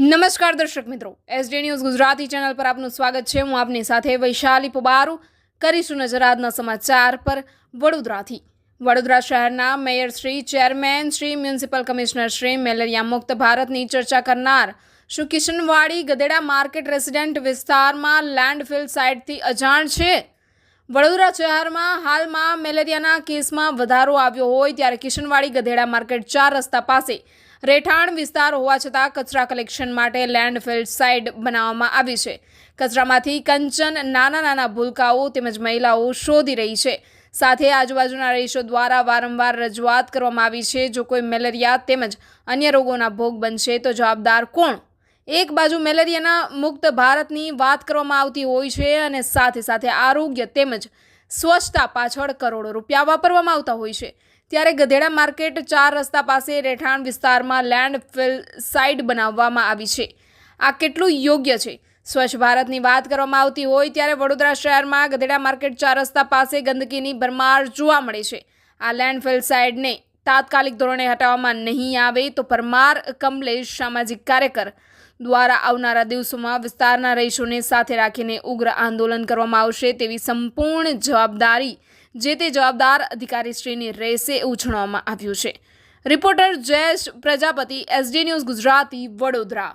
નમસ્કાર દર્શક મિત્રો એસડી ન્યૂઝ ગુજરાતી ચેનલ પર આપનું સ્વાગત છે. હું આપની સાથે વૈશાલી પબારુ. કરીશું નજર આજના સમાચાર પર વડોદરાથી. વડોદરા શહેરના mayor Shri, chairman Shri, municipal commissioner Shri malaria મુક્ત ભારતની ચર્ચા કરનાર શું કિશનવાડી ગધેડા માર્કેટ રેસિડેન્ટ વિસ્તારમાં લેન્ડફિલ સાઇટથી અજાણ છે? વડોદરા શહેરમાં હાલમાં મેલેરિયાના કેસમાં વધારો આવ્યો હોય ત્યારે કિશનવાડી ગધેડા માર્કેટ ચાર રસ્તા પાસે રહેઠાણ વિસ્તાર હોવા છતાં કચરા કલેક્શન માટે લેન્ડફિલ સાઇડ બનાવવામાં આવી છે. કચરામાંથી કંચન નાના નાના ભૂલકાઓ તેમજ મહિલાઓ શોધી રહી છે. સાથે આજુબાજુના રહીશો દ્વારા વારંવાર રજૂઆત કરવામાં આવી છે. જો કોઈ મેલેરિયા તેમજ અન્ય રોગોના ભોગ બનશે તો જવાબદાર કોણ? એક બાજુ મેલેરિયાના મુક્ત ભારતની વાત કરવામાં આવતી હોય છે અને સાથે સાથે આરોગ્ય તેમજ સ્વચ્છતા પાછળ કરોડો રૂપિયા વાપરવામાં આવતા હોય છે. ત્યારે ગધેડા માર્કેટ ચાર રસ્તા પાસે રહેઠાણ વિસ્તારમાં લેન્ડ ફિલ સાઇટ બનાવવામાં આવી છે. આ કેટલું યોગ્ય છે? સ્વચ્છ ભારતની વાત કરવામાં આવતી હોય ત્યારે વડોદરા શહેરમાં ગધેડા માર્કેટ ચાર રસ્તા પાસે ગંદકીની ભરમાર જોવા મળે છે. આ લેન્ડફિલ સાઇડને તાત્કાલિક ધોરણે હટાવવામાં નહીં આવે તો પરમાર કમલેશ સામાજિક કાર્યકર દ્વારા આવનારા દિવસોમાં વિસ્તારના રહીશોને સાથે રાખીને ઉગ્ર આંદોલન કરવામાં આવશે તેવી સંપૂર્ણ જવાબદારી જે તે જવાબદાર અધિકારીશ્રીની રહેશે એવું જણાવવામાં આવ્યું છે. Reporter Jayesh Prajapati, SD news Gujarati, Vadodara.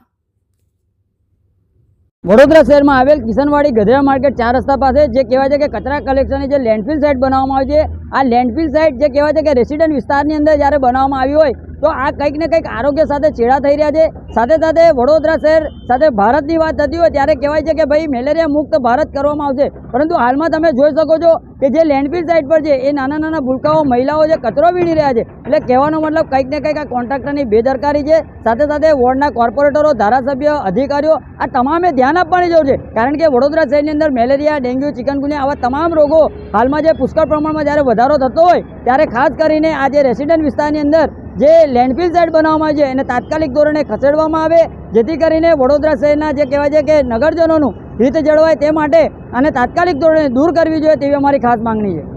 Vadodara શહેરમાં આવેલ કિશનવાડી ગધેરા માર્કેટ ચાર રસ્તા પાસે જે કહેવાય છે કે કચરા કલેક્શનની જે લેન્ડફિલ સાઇટ બનાવવામાં આવી છે, આ લેન્ડફિલ સાઇટ જે કહેવાય છે કે રેસિડન્ટ વિસ્તારની અંદર જ્યારે બનાવવામાં આવી હોય તો આ કંઈક ને કંઈક આરોગ્ય સાથે ચેડા થઈ રહ્યા છે. સાથે સાથે વડોદરા શહેર સાથે ભારતની વાત થતી હોય ત્યારે કહેવાય છે કે ભાઈ, મેલેરિયા મુક્ત ભારત કરવામાં આવશે. પરંતુ હાલમાં તમે જોઈ શકો છો કે જે લેન્ડફિલ સાઇટ પર છે, એ નાના નાના ભૂલકાઓ મહિલાઓ જે કચરો વીણી રહ્યા છે. એટલે કહેવાનો મતલબ કંઈક ને કંઈક આ કોન્ટ્રાક્ટરની બેદરકારી છે. સાથે સાથે વોર્ડના કોર્પોરેટરો, ધારાસભ્ય, અધિકારીઓ, આ તમામે ધ્યાન આપવાની જરૂર છે. કારણ કે વડોદરા શહેરની અંદર મેલેરિયા, ડેન્ગ્યુ, ચિકનગુનિયા આવા તમામ રોગો હાલમાં જે પુષ્કળ પ્રમાણમાં જ્યારે વધારો થતો હોય, ત્યારે ખાસ કરીને આ જે રેસિડન્ટ વિસ્તારની અંદર જે લેન્ડફિલ સાઇટ બનાવવામાં આવી છે, એને તાત્કાલિક ધોરણે ખસેડવામાં આવે, જેથી કરીને વડોદરા શહેરના જે કહેવાય છે કે નગરજનોનું હિત જળવાય તે માટે અને તાત્કાલિક ધોરણે દૂર કરવી જોઈએ તેવી અમારી ખાસ માંગણી છે.